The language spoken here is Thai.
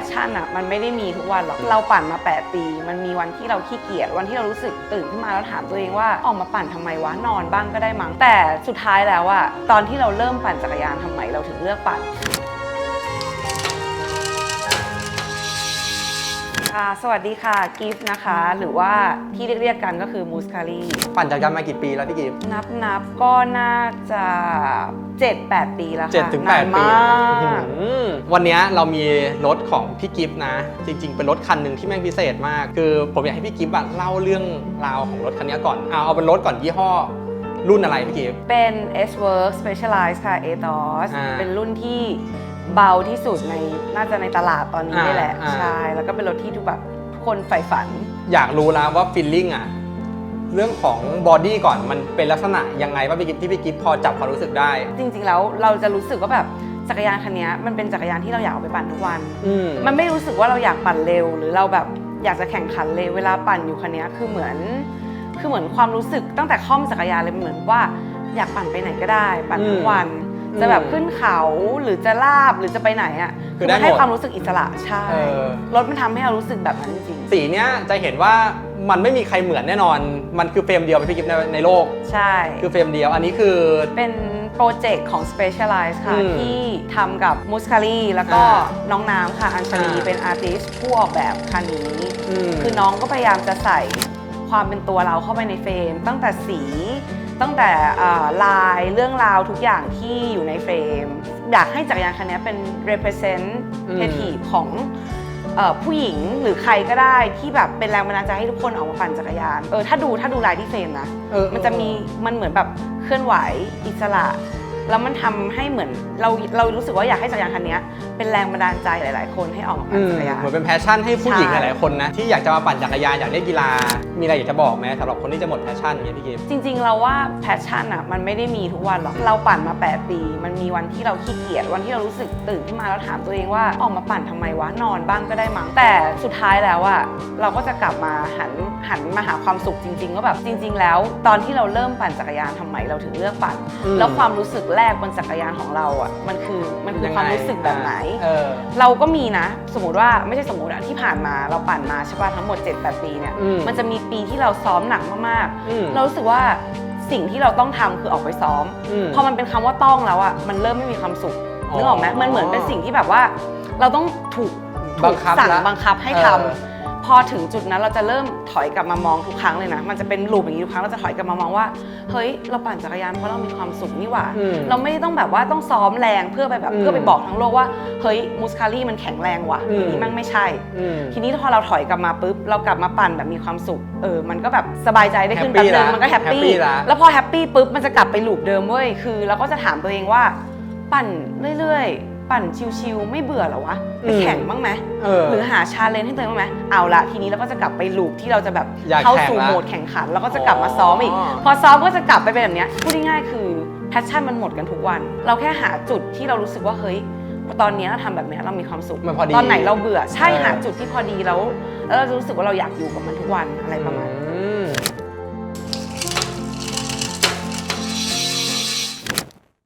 ชชั่นอะมันไม่ได้มีทุกวันหรอก เราปั่นมา 8 ปี มันมีวันที่เราขี้เกียจ วันที่เรารู้สึกตื่นขึ้นมาแล้วถามตัวเองว่าออกมาปั่นทำไมวะ นอนบ้างก็ได้มั้ง แต่สุดท้ายแล้วอะตอนที่เราเริ่มปั่นจักรยานทำไมเราถึงเลือกปั่น ค่ะ สวัสดีค่ะกิฟต์นะคะ หรือว่าที่เรียกๆกันก็คือมูสคารีปั่นจักรยานมากี่ปีแล้วพี่กิฟต์ นับนับๆก็น่าจะ 7-8 ปีแล้วค่ะเจ็ดถึงแปดนานปีมากอืมวันเนี้ยเรามีรถของพี่กิฟต์นะ จริง ๆ เป็นรถคันหนึ่งที่แม่งพิเศษมาก คือผมอยากให้พี่กิฟต์อะเล่าเรื่องราวของรถคันนี้ก่อนเอาเอาเป็นรถก่อนยี่ห้อ รุ่นอะไรพี่กิฟต์ เป็น S Work Specialized ค่ะ ATOS อ่า เป็นรุ่นที่ เบาที่สุดในน่าจะในตลาดตอนนี้อ่านี่แหละอ่า ใช่แล้วก็เป็นรถที่ทุกแบบทุกคนใฝ่ฝัน อยากรู้แล้วว่าฟีลลิ่งอะเรื่องของบอดี้ก่อนมันเป็นลักษณะยังไงว่าพี่กิฟต์ที่พี่กิฟต์พอจับความรู้สึกได้ จริงๆแล้วเราจะรู้สึกว่าแบบจักรยานคันนี้มันเป็นจักรยานที่เราอยากเอาไปปั่นทุกวัน อืม มันไม่รู้สึกว่าเราอยากปั่นเร็ว หรือเราแบบอยากจะแข่งขันเร็วเวลาปั่นอยู่คันนี้คือเหมือน คือเหมือนความรู้สึกตั้งแต่ข้อมจักรยานเลยเหมือนว่าอยากปั่นไปไหนก็ได้ ปั่นทุกวัน อืม จะแบบขึ้นเขาหรือจะลาบหรือจะไปไหนอะคือได้มันให้หมดความรู้สึกอิสระใช่เออรถมันทำให้เรารู้สึกแบบนั้นจริงสีเนี้ยจะเห็นว่ามันไม่มีใครเหมือนแน่นอน มันคือเฟรมเดียวพี่กิฟต์ในในโลกๆใช่ คือเฟรมเดียว อันนี้คือเป็นโปรเจกต์ของ Specialized ค่ะอืมที่ทำกับมุสคารีแล้วก็อ่าน้องน้ำค่ะ อัญชลีอ่าเป็นอาร์ติสผู้ออกแบบคันนี้มคือน้องก็พยายามจะใส่ความเป็นตัวเราเข้าไปในเฟรม ตั้งแต่สี ตั้งแต่อ่าลายเรื่องราวทุกอย่างที่อยู่ในเฟรม อยากให้จักรยานคันนี้เป็น representative ของเอ่อผู้หญิงหรือใครก็ได้ที่แบบเป็นแรงบันดาลใจให้ทุกคนออกมาปั่นจักรยานเออถ้าดูถ้าดูลายที่เฟรมนะเออมันจะมีมันเหมือนแบบเคลื่อนไหวอิสระ แล้วมันทำให้เหมือนเราเรารู้สึกว่าอยากให้จักรยานคันนี้เป็นแรงบันดาลใจหลาย ๆ คนให้ออกมาอืปั่นมจักรยานเหมือนเป็นแพชชั่นให้ผู้หญิงหใช่ลายๆคนนะที่อยากจะมาปั่นจักรยานอยากเล่นกีฬา มีอะไรอยากจะบอกไหมสำหรับคนที่จะหมดแพชชั่นอย่างเงี้ยพี่กิฟต์จริง ๆ เราว่าแพชชั่นอะมันไม่ได้มีทุกวันหรอกเราปั่นมา 8 ปี มันมีวันที่เราขี้เกียจวันที่เรารู้สึกตื่นขึ้นมาแล้วถามตัวเองว่าออกมาปั่นทำไมวะนอนบ้างก็ได้มั้งแต่สุดท้ายแล้วอะเราก็จะกลับมาหันหันมาหาความสุขจริงๆว่าแบบจริง ๆ แล้ว ตอนที่เราเริ่มปั่นจักรยานทำไมเราถึงเลือกปั่นอืมแล้วความรู้สึกแรกบนจักรยานของเราอะมันคือมันคือความรู้สึกแบบไหน เออ เราก็มีนะ สมมติว่าไม่ใช่สมมติอะที่ผ่านมาเราปั่นมาใช่ป่ะทั้งหมด7-8ปีเนี่ย อืมมันจะมีปีที่เราซ้อมหนักมากอืม ๆ เรารู้สึกว่าสิ่งที่เราต้องทำคือออกไปซ้อมอืมพอมันเป็นคำว่าต้องแล้วอะมันเริ่มไม่มีความสุขอ๋อนึกออกไหมมันเหมือนเป็นสิ่งที่แบบว่า เราต้องถูกบัถูงกคับสั่งละบังคับให้เออทำ พอถึงจุดนั้นเราจะเริ่มถอยกลับมามองทุกครั้งเลยนะ มันจะเป็นลูปอย่างนี้ทุกครั้งเราจะถอยกลับมามองว่า เฮ้ย เราปั่นจักรยานเพราะเรามีความสุขนี่หว่า อืมเราไม่ได้ต้องแบบว่าต้องซ้อมแรงเพื่อไปแบบอืมเพื่อไปบอกทั้งโลกว่า เฮ้ยมูสคารี่มันแข็งแรงว่ะอืมอันนี้มันไม่ใช่ อืม ทีนี้พอเราถอยกลับมาปุ๊บเรากลับมาปั่นแบบมีความสุข เออ มันก็แบบสบายใจได้ขึ้นแฮปปี้แป๊บนึงละมันก็แฮปปี้แฮปปี้ ละแล้วพอแฮปปี้ปุ๊บมันจะกลับไปลูปเดิมเว้ย คือเราก็จะถามตัวเองว่า ปั่นเรื่อยๆ ปั่นชิวๆไม่เบื่อเหรอวะไปแข่งบ้างไหมเออ หรือหาชาเลนจ์ให้ตัวเองบ้างไหมเอาละทีนี้เราก็จะกลับไปลูปที่เราจะแบบอยากเข้าแข่งสู่ละโหมดแข่งขัน แล้วก็จะกลับมาซ้อมอีก อ๋อ พอซ้อมก็จะกลับไปเป็นแบบเนี้ยพูดง่ายๆคือแพชชั่นมันหมดกันทุกวัน เราแค่หาจุดที่เรารู้สึกว่าเฮ้ยตอนเนี้ยเราทำแบบเนี้ยเรามีความสุข มันพอดี ตอนไหนเราเบื่อใช่เออ หาจุดที่พอดีแล้ว แล้วเราจะรู้สึกว่าเราอยากอยู่กับมันทุกวันอะไรประมาณอืนี้